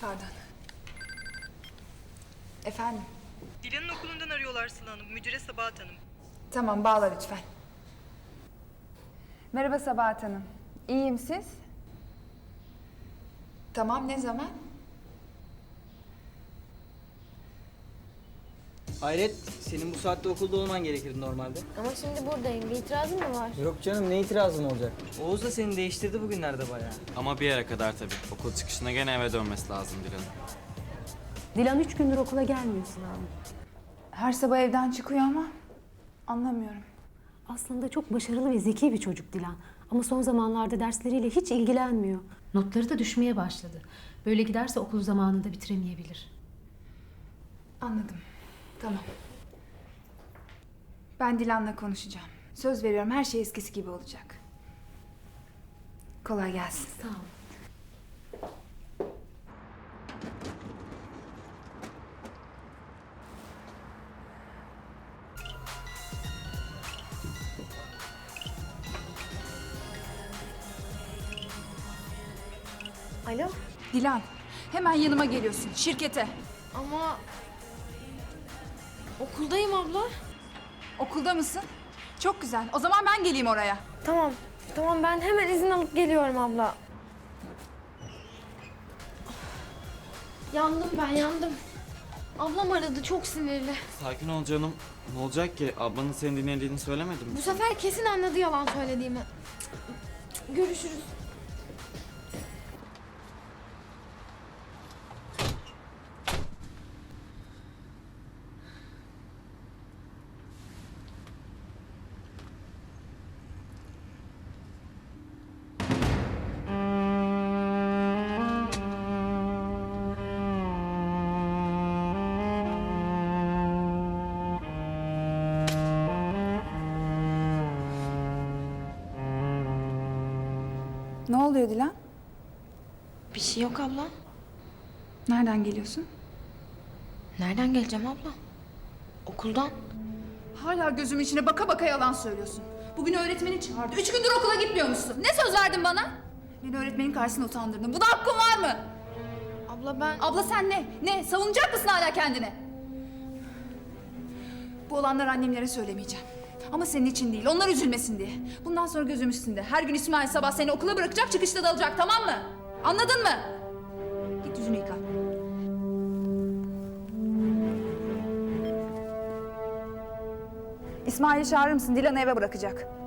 Pardon. Efendim? Dilan'ın okulundan arıyorlar Sıla Hanım. Müdüre Sabahat Hanım. Tamam bağla lütfen. Merhaba Sabahat Hanım. İyiyim siz? Tamam ne zaman? Hayret, senin bu saatte okulda olman gerekirdi normalde. Ama şimdi buradayım. Bir itirazın mı var? Yok canım, ne itirazın olacak? Oğuz da seni değiştirdi bugünlerde bayağı. Ama bir yere kadar tabii. Okul çıkışına gene eve dönmesi lazım Dilan'ın. Dilan üç gündür okula gelmiyor Sıla Hanım. Her sabah evden çıkıyor ama anlamıyorum. Aslında çok başarılı ve zeki bir çocuk Dilan. Ama son zamanlarda dersleriyle hiç ilgilenmiyor. Notları da düşmeye başladı. Böyle giderse okul zamanında bitiremeyebilir. Anladım. Tamam. Ben Dilan'la konuşacağım. Söz veriyorum her şey eskisi gibi olacak. Kolay gelsin. Sağ ol. Alo? Dilan, hemen yanıma geliyorsun şirkete. Ama... Okuldayım abla. Okulda mısın? Çok güzel. O zaman ben geleyim oraya. Tamam. Tamam ben hemen izin alıp geliyorum abla. Yandım ben yandım. Ablam aradı çok sinirli. Sakin ol canım. Ne olacak ki? Ablanın seni dinlediğini söylemedim mi? Bu sefer kesin anladı yalan söylediğimi. Görüşürüz. Ne oluyor Dilan? Bir şey yok abla. Nereden geliyorsun? Nereden geleceğim abla? Okuldan. Hala gözümün içine baka baka yalan söylüyorsun. Bugün öğretmeni çağırdı. Üç gündür okula gitmiyormuşsun. Ne söz verdin bana? Beni öğretmenin karşısında utandırdın. Buna hakkın var mı? Abla ben... Abla sen ne? Ne? Savunacak mısın hala kendini? Bu olanları annemlere söylemeyeceğim. Ama senin için değil, onlar üzülmesin diye. Bundan sonra gözüm üstünde. Her gün İsmail sabah seni okula bırakacak, çıkışta da alacak, tamam mı? Anladın mı? Git yüzünü yıka. İsmail'i çağırır mısın? Dilan'ı eve bırakacak.